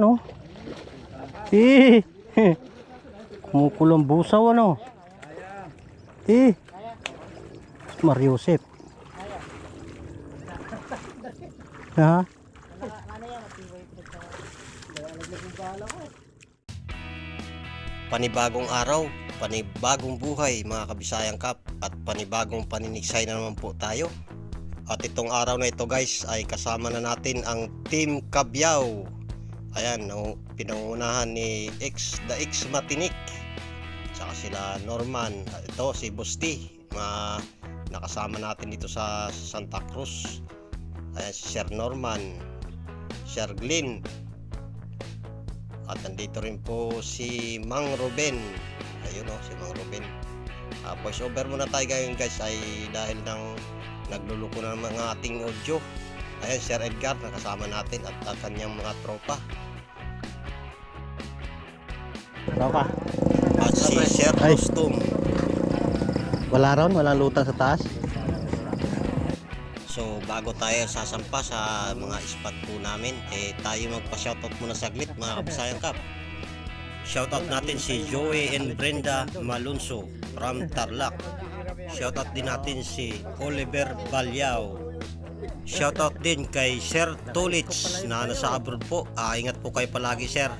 no? Eh. Kumukulong busaw ano? Eh. Mariusep. Ha? panibagong araw, panibagong buhay mga kabisayang kap at panibagong paninigsay na naman po tayo. At itong araw na ito guys ay kasama na natin ang Team Kabyaw. Ayan, ang pinangunahan ni X, the X Matinik. Tsaka sila Norman. Ito si Busti. Ma, nakasama natin dito sa Santa Cruz. Ayan, si Sir Norman. Sir Glenn. At nandito rin po si Mang Ruben. Ayun o, si Mang Ruben. Uh, voice over muna tayo ngayon guys ay dahil ng nagluluko na ng ating audio. Ayan, Sir Edgar, nakasama natin at ang kanyang mga tropa. Tropa. At si Sir Ay. Rostum. Wala ron? Walang lutang sa taas? So bago tayo sasampa sa mga spot po namin, eh tayo magpa-shoutout muna saglit mga kabisayang kap. Shoutout natin si Joey and Brenda Malunso from Tarlac. Shoutout din natin si Oliver Balyao. Shoutout din kay Sir Tulits na nasa abroad po. Ah, ingat po kayo palagi sir.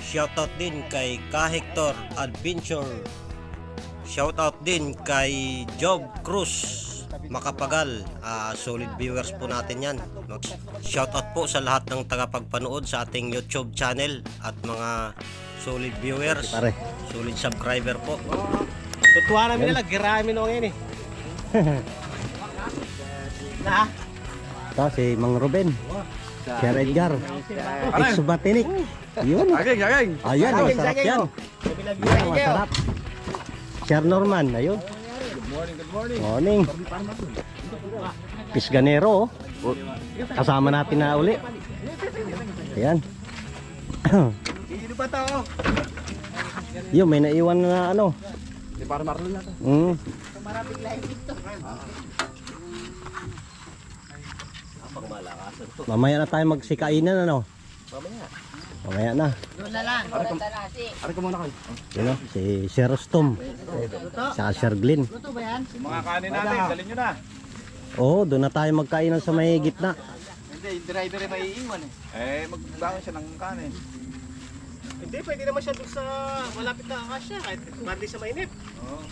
Shoutout din kay Kahector Adventure. Shoutout din kay Job Cruz Makapagal. Ah, solid viewers po natin yan. Shoutout po sa lahat ng tagapagpanood sa ating YouTube channel at mga solid viewers, Pare. solid subscriber po. Tutuwa namin nila, girami nung ngayon eh. na? Ito si Mang Ruben. Sir Edgar. Ex Matinik. Yun. Aging, aging. Ayan, masarap yan. Yan, masarap. Sir Norman, ayun. Good morning, good morning. Morning. Pisganero, oh. Kasama natin na uli. Ayan. Sino ba to? Yun, may naiwan na ano. Di para marlon na to. Mm. Mamaya na tayo magsikainan ano. Mamaya. Mamaya na. Ari ko muna kayo. Yun o, si Sir Rostom. Sa Sir Glenn. Mga kanin natin, dalhin nyo na. Oo, doon na tayo magkainan sa may gitna. Hindi, yung driver ay maiiwan eh. Eh, magbangon siya ng kanin. Hindi, pwede naman siya doon sa malapit na akasya, kahit mandi sa mainit. Oo.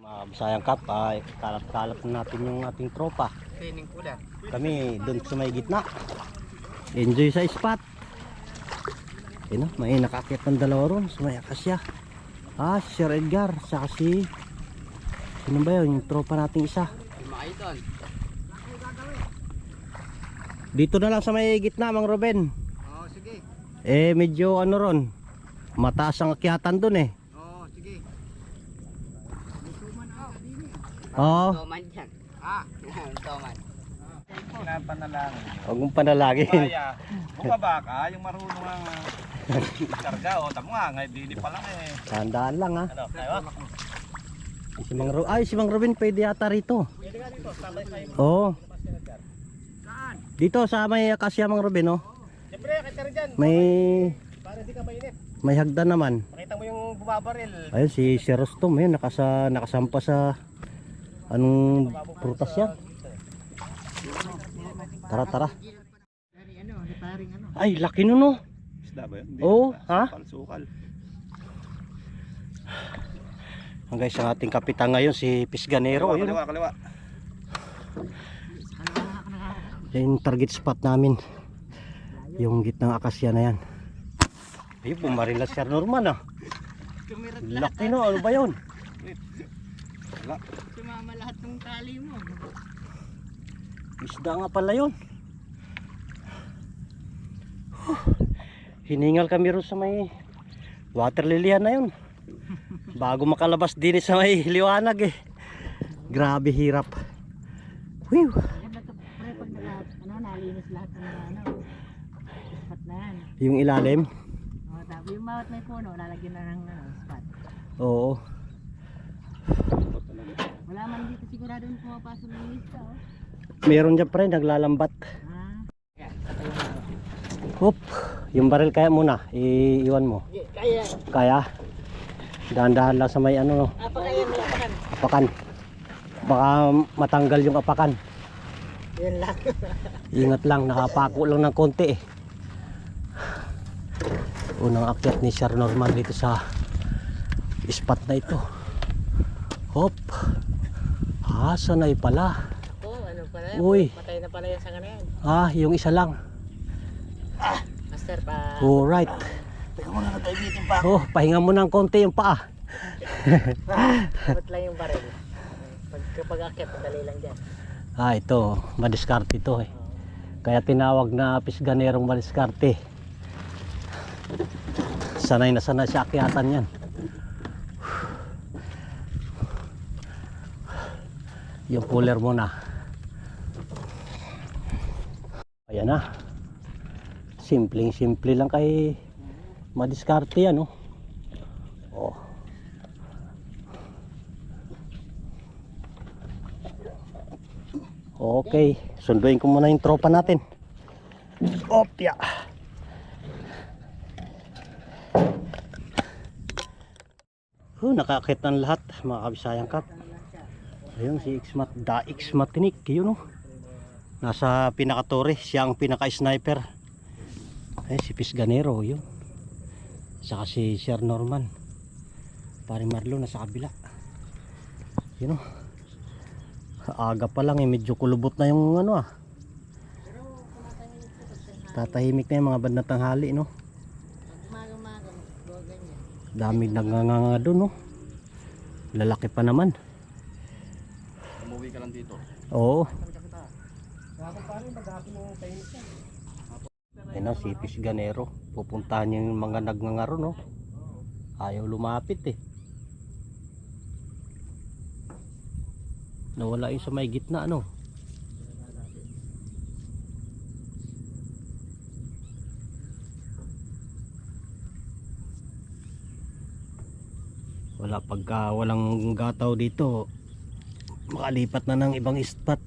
Mga Bisayang Cup, ay kalat-kalat na natin yung ating tropa. Training pula. Kami doon sa may gitna. Enjoy sa spot. Yun o, may nakakit ng dalawa ron sa may akasya. Ah, si Sir Edgar, saka si... Sino ba yun? Yung tropa nating isa. Dito na lang sa may gitna, Mang Ruben. Oo, sige. Eh, medyo ano ron. Mataas ang akyatan doon eh. Oo, sige. Oo, Toman dyan. Ah, toman. Pinapanalangin. huwag mong panalagin. Kaya, bumaba ka, yung marunong ang karga. O, tamo nga, ngayon dili pa lang eh. Tandaan lang ha. Ano, tayo? Si Mang Ru Ay, si Mang Ruben pwede yata rito. Oo. Dito sa may akasya Mang Ruben, oh. Siyempre, kita rin dyan. May Para hindi ka mainit. may hagdan naman. Makita mo yung bumabaril. Ayun si si Rostom, ayun nakasa nakasampa sa anong prutas yan? Tara, tara. Ay, laki nun oh. Isda ba yun? Oo, ha? Sukal. Ang guys, ang ating kapitan ngayon si Pisganero. Kaliwa, kaliwa. Yan yung target spot namin. Yung gitnang akasya na yan. Ayun, bumarila si Norman ah. Laki no, ano ba yun? Sumama lahat ng tali mo. Isda nga pala yun. Huh. Hiningal kami ron sa may water lilyan na yun. Bago makalabas din sa may liwanag eh. Grabe hirap. Whew. Yung ilalim. O, tapos yung bawat may puno, lalagyan na ng ano, spot. Oo. Wala man dito sigurado yung pumapasok ng lista, oh. Meron dyan rin naglalambat. Hop, yung baril kaya muna, iiwan mo. Kaya, Kaya? Dahan-dahan lang sa may ano, no, apakan. Baka matanggal yung apakan. Yun lang. Ingat lang, nakapako lang ng konti eh. Unang akyat ni Sir Norman dito sa spot na ito. Hop. Ah, sanay pala. Pala? Uy. Patay na pala yung sanga na yan. Ah, yung isa lang. Master pa. Alright. Teka muna nagkaibitin pa. Oh, pahinga mo ng konti yung paa. Ba't lang yung baril? Pag, kapag akit, madali lang dyan. Ah, ito, madiskarte ito eh. Kaya tinawag na pisganerong madiskarte. Sanay na sanay sa akyatan yan. Yung puller mo na. Ayan na. Simpleng simple lang kay madiskarte yan oh. Oh. Okay, sunduin ko muna yung tropa natin. Opya. Oh, nakakit ng lahat, mga kabisayang kap. Ayun, si Xmat, da Xmatinik, yun oh. Nasa pinakatore, siya ang pinaka-sniper. Eh, si Pisganero, yun. Saka si Sir Norman. Pare Marlo, nasa kabila. Yun oh. Aga pa lang eh, medyo kulubot na yung ano ah. Tatahimik na yung mga bandang tanghali no. Dami nanganganga doon no. Lalaki pa naman. Umuwi ka lang dito. Oo. Ayun na, si Pis Ganero. Pupuntahan niya yung mga nagnangaro no. Ayaw lumapit eh. Nawala yung sa may gitna ano. Wala pagka walang gataw dito. Makalipat na ng ibang spot.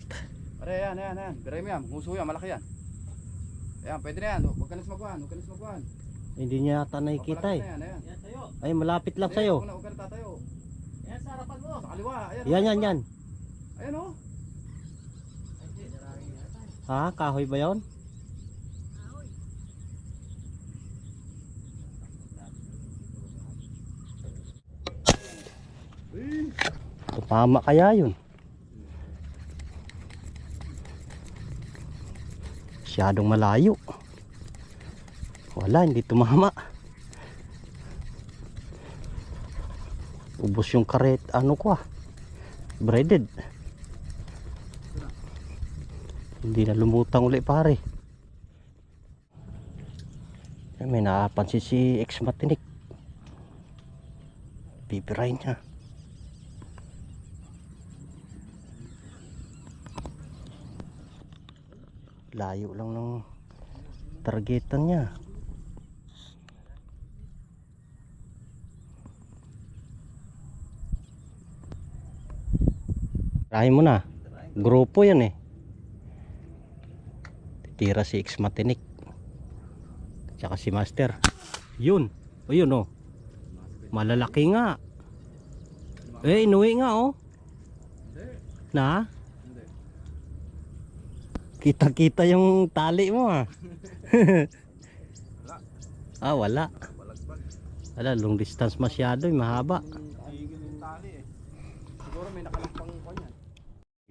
Pare, yan, yan, yan. Biray mo yan. Huso yan, malaki yan. Ayan, pwede na yan. Huwag ka na sumagwan, huwag ka na sumagwan. Hindi niya yata nakikita eh. yan, ayan. Ay malapit lang Hindi, sa'yo. Huwag na, huwag ka na tatayo. Yan sa harapan mo. Sa kaliwa, ayan. Yan yan yan. Ayan oh. Ha? Kahoy ba yon? Tama kaya yun? Masyadong malayo. Wala, hindi tumama. Ubos yung karet, ano ko ah. Breaded. Hindi na lumutang uli pare. Ay, may napansin si ex matinik. Bibirahin niya. Layo lang ng targetan niya. Tirahin mo na. Grupo yan eh. Titira si X Matinik. Tsaka si Master. Yun. O yun oh. Malalaki nga. Eh, inuwi nga oh. Na? Kita-kita yung tali mo ah. ah, wala. Wala, long distance masyado, eh, mahaba. Tigil yung tali. Siguro may nakalampang ko yan.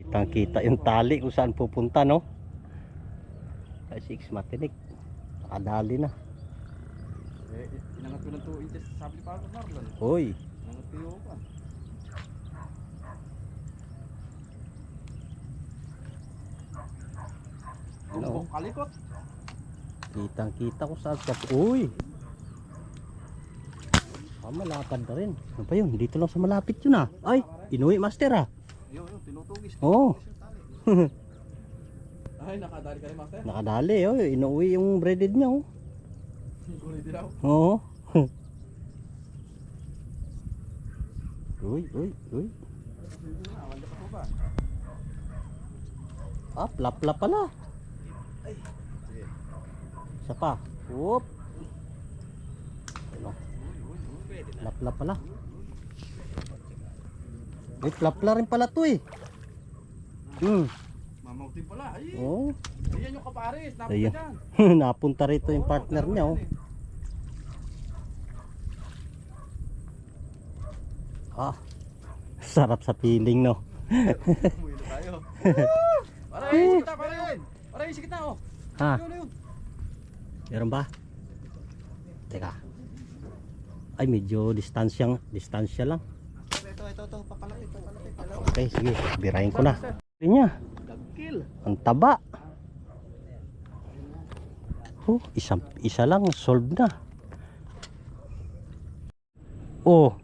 Kitang kita yung tali kung saan pupunta, no? Kasi X matinik. Nakadali na. Eh, inangat ko ng 2 inches sa sabli pa ako, Marlon. Hoy, Inangat ko pa. Ano? Kalikot. kitang kita ko saan ka. Uy! Ah, malapad na rin. Ano pa yun? Dito lang sa malapit yun ah. Ay, inuwi master ah. Yun, yun, tinutugis. Oo. Ay, nakadali ka rin, master. Nakadali oh. Inuwi yung breaded niya oh. Din ako. Oo. uy, uy, uy. Ah, plap-plap pala. Sige. Isa pa. Whoop. Ano? Lapla pala. May lapla rin pala to eh. Hmm. Mamautin pala. Ay, Oh. ayan yung kapares. Napos Ayan. dyan. Napunta rito yung partner niya oh. Ah. Sarap sa feeling no. Umuwi na tayo. Para yun, sikita, para yun. Para yun, sikita, oh. Ha, Yun, yun. meron ba? Teka. Ay medyo distansyang distansya lang. Ito, ito, ito. Papalapit, papalapit. Okay, sige. Birahin ko na. Ito niya. Ang taba. Oh, isa, isa lang. Solve na. Oh.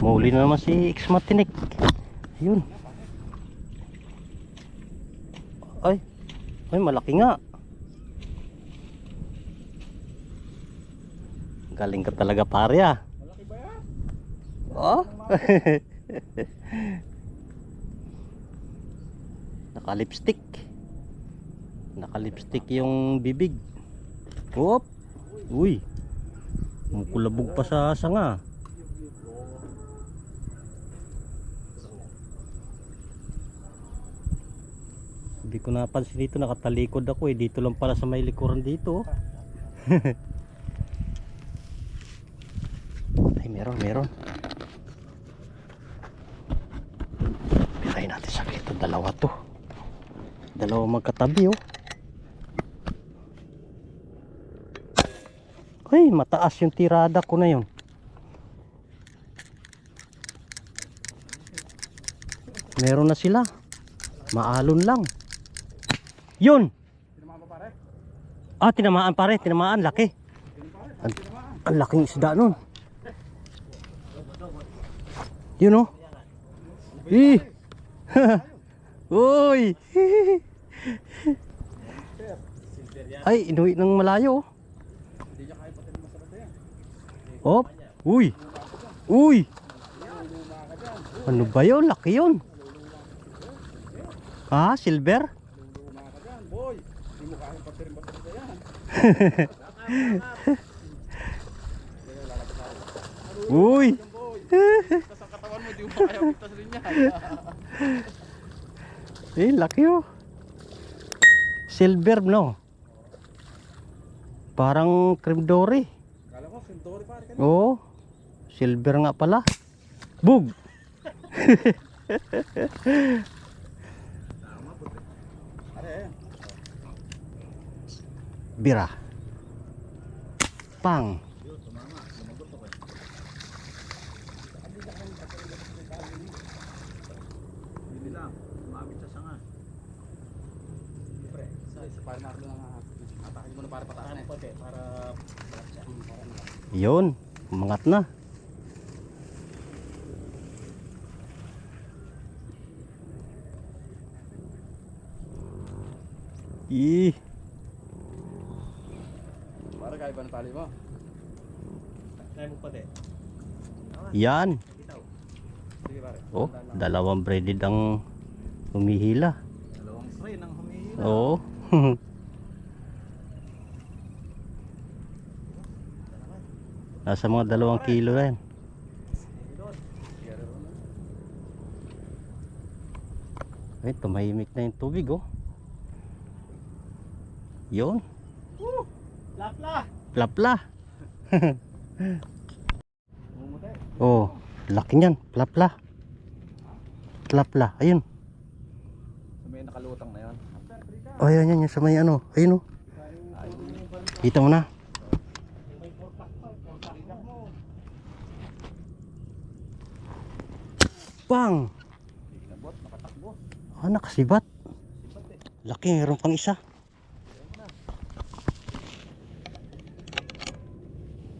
Mahuli na naman si X Matinik. Ayun. Ay. Ay, malaki nga. Galing ka talaga pare ah. Malaki ba yan? Oh. Naka-lipstick. Naka-lipstick yung bibig. Whoop. Uy. Mukulabog pa sa sanga. Hindi ko napansin dito nakatalikod ako eh. Dito lang pala sa may likuran dito. oh. Ay meron, meron. Pilay natin saglit ito. Dalawa to. Dalawa magkatabi oh. Ay, mataas yung tirada ko na yun. Meron na sila. Maalon lang. Yun! Tinamaan pa, pare? Ah, tinamaan pare, tinamaan, laki. Ang, ang laking isda nun. Yun oh. Ih! Uy! Ay, inuwi ng malayo. oh. Uy. Uy. Ano ba 'yon? Laki 'yon. Ha, silver? yan. Eh, laki oh. Silver no. Parang cream dory. Kala pare ka Oo. Silver nga pala. Bug. Pare, ayan. Bira. Pang. Hindi lang, umabit sa sanga. Pre, sa isa pare natin lang atakin mo na para pataas na. Konti, para... Yun. Umangat na. Ih. Para kaya ba ng tali mo? Kaya mo pati. Yan. Sige pare. Oh, dalawang braided ang humihila. Dalawang spray ng humihila. Oo. Nasa mga dalawang kilo na yan. Ay, tumahimik na yung tubig oh. Yun. Lapla! Plapla. Oh, laki niyan. Plapla. Plapla. Ayun. May nakalutang na yan. Oh, yan, yan, yan. Sa may ano. Ayun oh. Kita mo na. Bang! Ah, nakasibat. Laki, meron pang isa.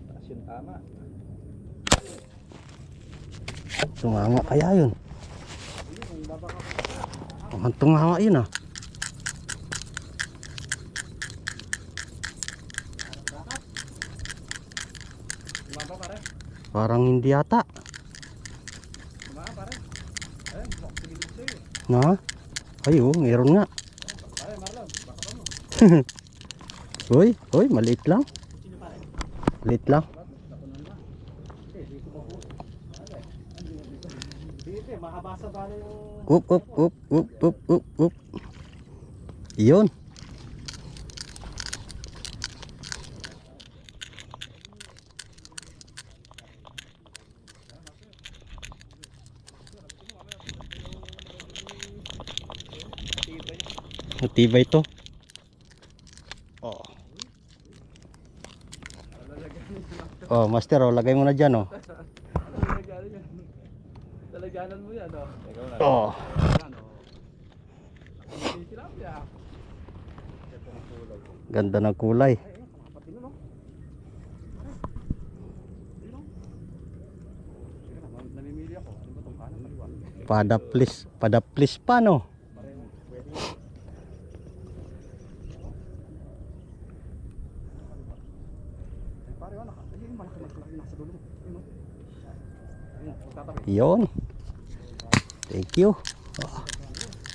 Taas yung tama. Tunganga kaya yun. Ang tunganga yun ah. Parang hindi yata. Na? Ay oh, meron nga. Uy, uy, maliit lang. Maliit lang. Dito, makabasa ba na yung... Up, up, up, up, up, up, up. Yun. Matibay to. Oh. Oh, master, oh, lagay mo na dyan, oh. Talaganan mo yan, oh. Oh. Ganda ng kulay. Padaplis, padaplis pa no. Oh. Yon. Thank you. Ah,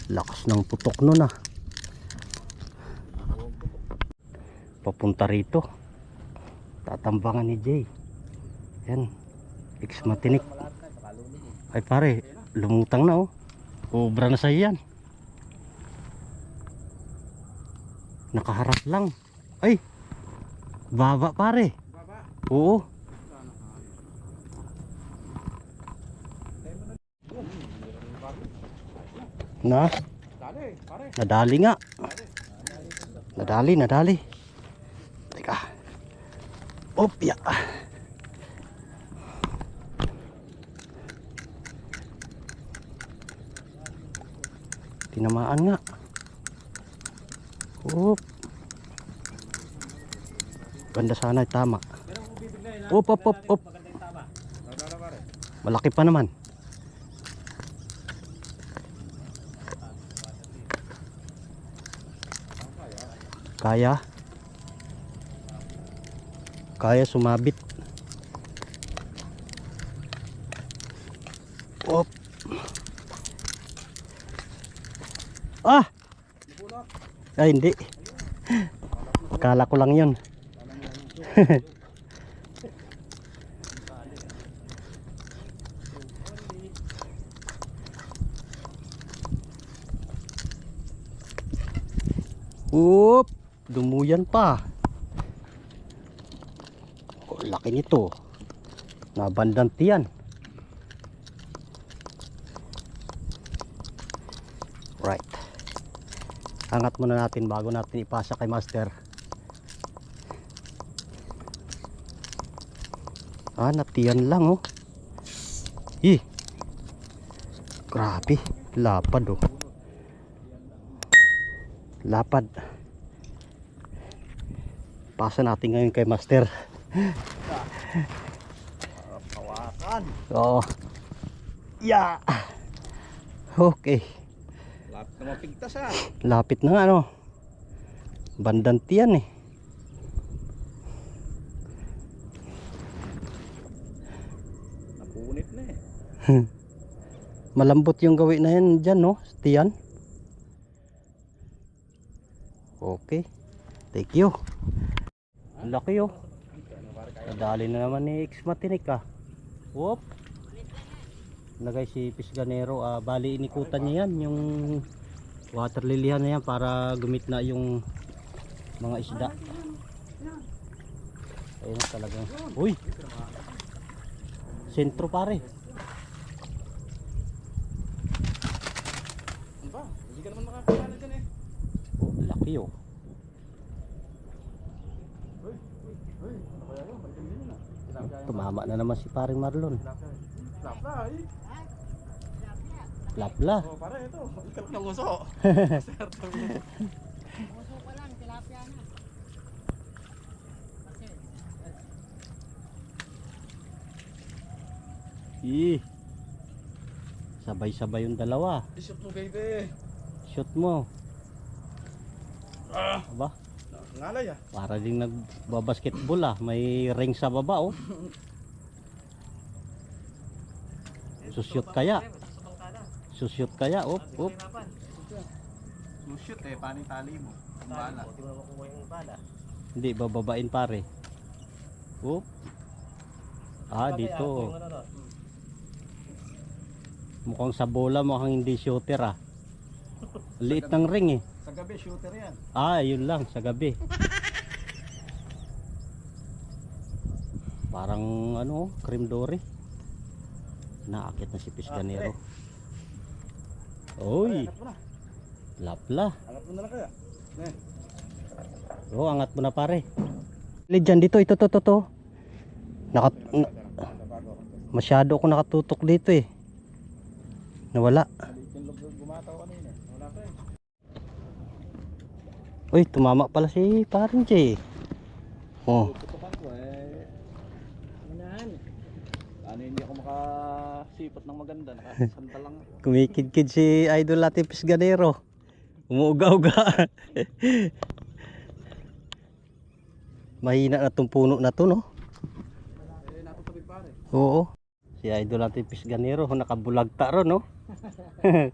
lakas ng putok nun ah. Papunta rito. Tatambangan ni Jay. Yan. Ex matinik. Ay pare, lumutang na oh. Ubra na sa'yo yan. Nakaharap lang. Ay! Baba pare. Oo. Na? Nadali nga. Nadali, nadali. Opya. Tinamaan nga. Op. Ganda sana tama. Op, op, op, op. Malaki pa naman. Kaya. Kaya sumabit. Op. Ah! Ay, hindi. Kala ko lang yun. Oop, dumuyan pa. Laki nito. Nabandantiyan. Right. Angat muna natin bago natin ipasa kay master. Ah, natiyan lang oh. Ih. Grabe, lapad oh. Lapad. Pasa natin ngayon kay master. Hawakan. Oo. Yeah. Okay. Lapit na mapigtas, ha. Lapit na nga ano. Bandantiyan eh. Napunit na, eh. Malambot yung gawin na yan dyan no. Tiyan. Okay. Thank you. Ang laki oh. Nadali na naman ni X Matinik ah. Whoop. Nagay si Pisganero. Ah, bali inikutan niya yan. Yung water lilyan na yan para gumit na yung mga isda. Ayun talagang. Uy. Sentro pare. Ano ba? Hindi ka naman makakakala dyan, eh. Oh, laki oh. Uy, uy, uy. Ano kaya yun? Balikan din yun, ah. Tilapia yun. Tumama na naman si paring Marlon. Tilapia, eh. Lapla. Oh, pare, ito. Ikalap ng uso. Puso pa lang, tilapia na. Ih. Sabay-sabay yung dalawa. Bishop mo, baby. Shoot mo. Ah. Aba, Ngalay, ah. para ding nagbabasketball ah. May ring sa baba oh. Susyot kaya. Susyot kaya. Op, op. Shoot, eh. Paano yung tali mo? Bala. Yung bala? Hindi, bababain pare. Oh. Ah, dito. Mukhang sa bola, mukhang hindi shooter ah. Liit ng ring eh. Sa gabi, shooter yan. Ah, yun lang, sa gabi. Parang ano, cream dory. Naakit na si Pisganero. Oy, lapla. Angat mo na lang kaya. Oh, angat mo na pare. Lidyan dito, ito to to to. Naka, na- masyado ako nakatutok dito eh. Nawala. Uy, tumama pala si parin Jay. Oh, Tutukan ko eh. Unahan. Ano hindi ako makasipat ng maganda. Nakasanta lang. kumikid-kid si Idol Latif Pisganero. Umuuga-uga. Mahina na tong puno na to, no? Eh, natutubig pare. Oo. Si Idol Latif Pisganero, nakabulagta ron, no?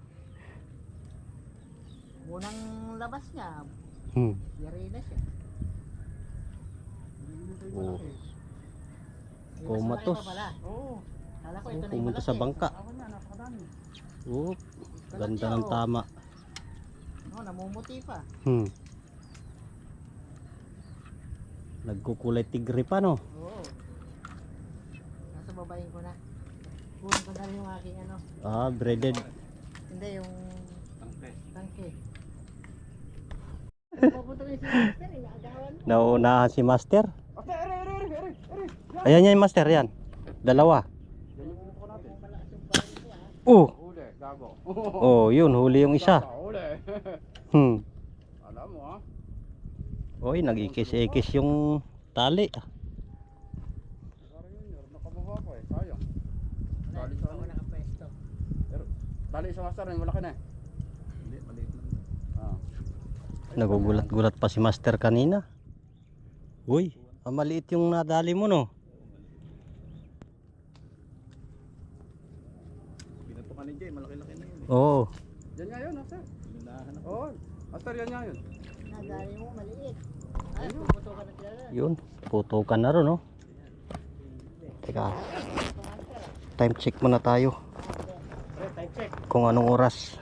Unang labas niya, Hmm. yari na siya. Pa pala. Oo. Oh, ito na yung pumunta sa bangka. Oo. Ganda ng tama. Oh, namumuti pa. Hmm. Nagkukulay tigre pa, no? Oo. Nasa babayin ko na. Kunin ko na rin yung aking ano. Ah, breaded. Hindi, yung Tangke. tangke. Kayo si Master, inaagawan mo. Nauunahan si Master. Okay, ere, ere, ere, ere, ere. Ayan yan, Master, yan. Dalawa. Yan yung pupuko natin. Malakas yung parin ko ah. Oh, Huli, gago. oh, yun, huli yung isa. Huli. Hmm. Alam mo ha. Oy, nag-ikis-ikis yung tali. ah. Nakababa ko eh. Sayang. Tali sa ano? Tali sa master rin, malaki na eh. Hindi, maliit lang. Ah. Nagugulat-gulat pa si Master kanina. Uy, ang maliit yung nadali mo, no? Pinatukan ni Jay, malaki-laki na yun eh. Oo. Yan nga yun, master. Lunahan ako. Oo. Master, yan nga yun. Nadali mo, maliit. Ay, puputo ka na sila. Yun, putukan na ron, no? Teka, time check muna tayo. Time check. Kung anong oras.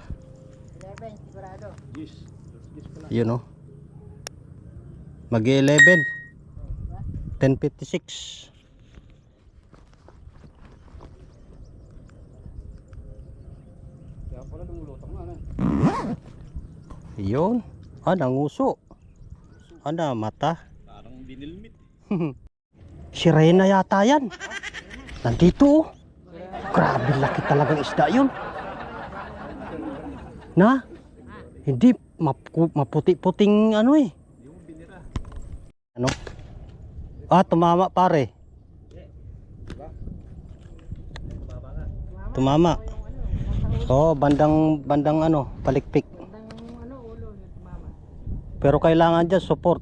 11, sigurado. Yes. Yun, no? Mag-11. 10.56. Kaya pala lumulutang na. ano. Yun. Ah, nanguso. Ano, mata? Parang binilmit. Si Reyna yata yan. Nandito oh. Grabe laki talagang isda yun. Na? Hindi mapu- maputi-puting ano eh. Ano? Ah, tumama pare. Tumama. Oh, bandang bandang ano, palikpik. Bandang ano, ulo, tumama. Pero kailangan dyan support.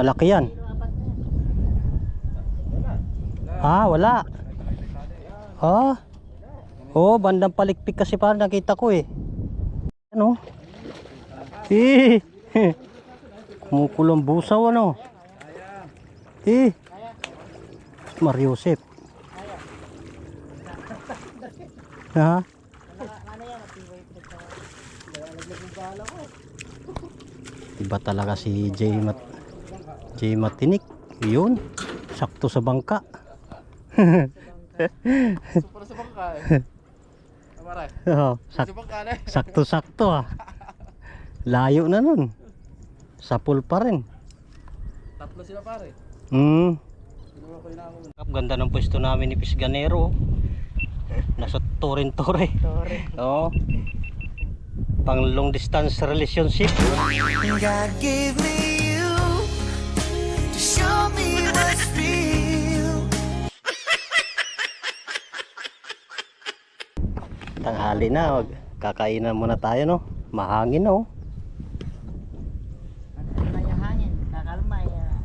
Malaki yan. Ah, wala. Ah. Oh, bandang palikpik kasi parang nakita ko eh. Ano? Eh. Kumukulong busaw ano? Eh. Mariusep. Ha? Ano, ano yan, matibay pinagsa. Lalaglag yung bala ko. Iba talaga si Jay Mat Jay Matinik. Yun. Sakto sa bangka. Super sa bangka eh. Oh, sak Sa bangka na eh. sakto-sakto ah. Layo na nun. Sapul pa rin. Tatlo sila pare. Hmm. Ganda ng pwesto namin ni Pisganero. Nasa Torrentore. Sorry. Oo. Pang long distance relationship. God gave me you to show me what's real. Tanghali na. Wag- Kakainan muna tayo no. Mahangin no. Ano na yung hangin,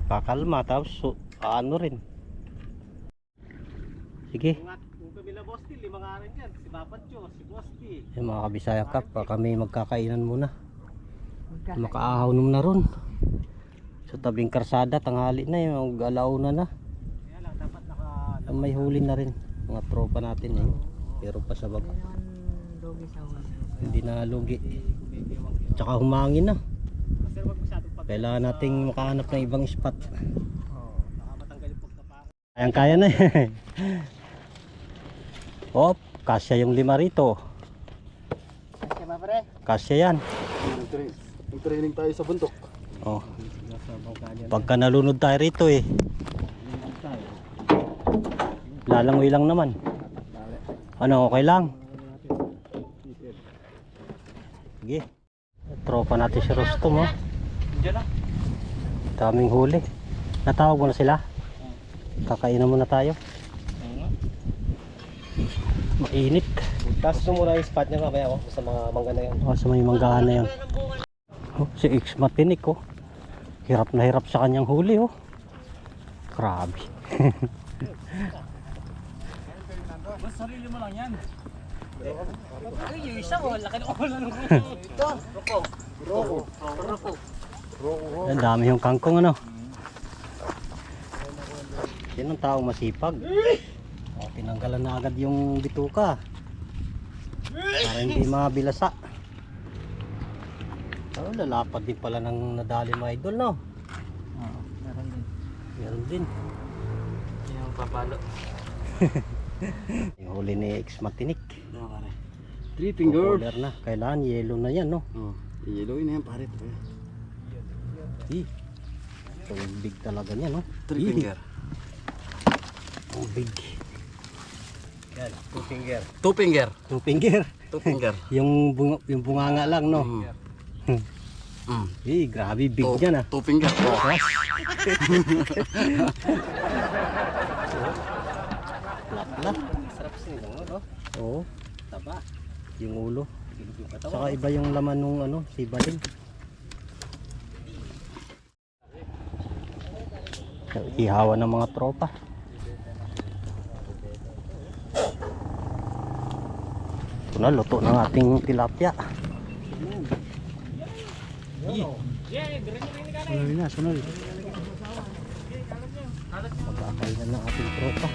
kakalma tapos su- ano rin. Sige. Ingat. Bosti, lima nga rin yan. Si Babatyo, si Bosti. Yung mga kabisayang kap, kami magkakainan muna. Makaahaw na ron. Sa tabing karsada, tanghali na yung alauna na. Kaya lang, dapat naka... May huli na rin mga tropa natin eh. Pero pa sa huli. Hindi na lugi. Tsaka humangin na. Kailangan nating makahanap ng ibang spot. Kayang kaya na eh. Op, kasya yung lima rito. Kasi ba pre? Kasya yan. training tayo sa bundok. Oh. Pagka nalunod tayo rito eh. Lalangoy lang naman. Ano, okay lang? Sige. Tropa natin si Rostom oh. Diyan na. Daming huli. Natawag mo na sila? Kakainan muna tayo. Mainit. Tapos ito muna yung spot niya mamaya ako sa mga mangga na yan. Oh, sa may manggahan na yan. Oh, si X matinik oh. Hirap na hirap sa kanyang huli oh. Grabe. sarili mo lang yan. Ay, yung isa ko, laki ng ulo ng Ito, Roko. Roko. Roko. Ang dami yung kangkong ano. Yan ang taong masipag. Oh, tinanggalan na agad yung bituka. Para hindi mabilasa. Oh, lalapad din pala ng nadali mga idol no. Oo, meron din. Meron din. Yung papalo. Yung huli ni X Matinik. Three Cooler na. Kailangan yellow na yan no. Oh, yellow na yan pare. Ih. Tubig talaga niya no. Three finger. Tubig. Yan, two finger. Two finger. Two finger. Two finger. yung bunga, yung bunganga lang no. Mm. Eh, grabe big Two, yan ah. two finger. Oh. Lapla. Sarap sinigang mo, no? Oo. Taba. Yung ulo. Saka iba yung laman nung ano, sibaling. Ihawa ng mga tropa. Ito na, luto ng ating tilapia. Sunod na, sunod. Magkakainan ng ating tropa.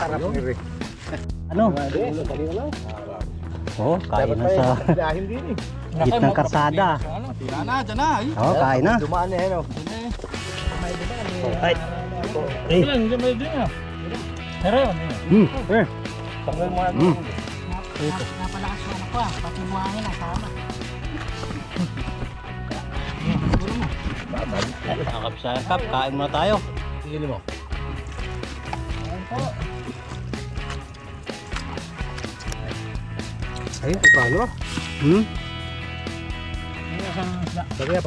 Sarap ni Rick. Ano? Oh, kain na sa eh. gitnang karsada. Tira na, dyan na. eh. Oh, kain na. Dumaan na yan, oh. Ay. Eh. Hmm. Eh. Tanggal mo Hmm. Napalakas yung ako ah. Pati yung hangin ang sama. Nakakapsaya kap, kain muna tayo. Sige mo. Ayun, paano? Hmm? Sabi nga,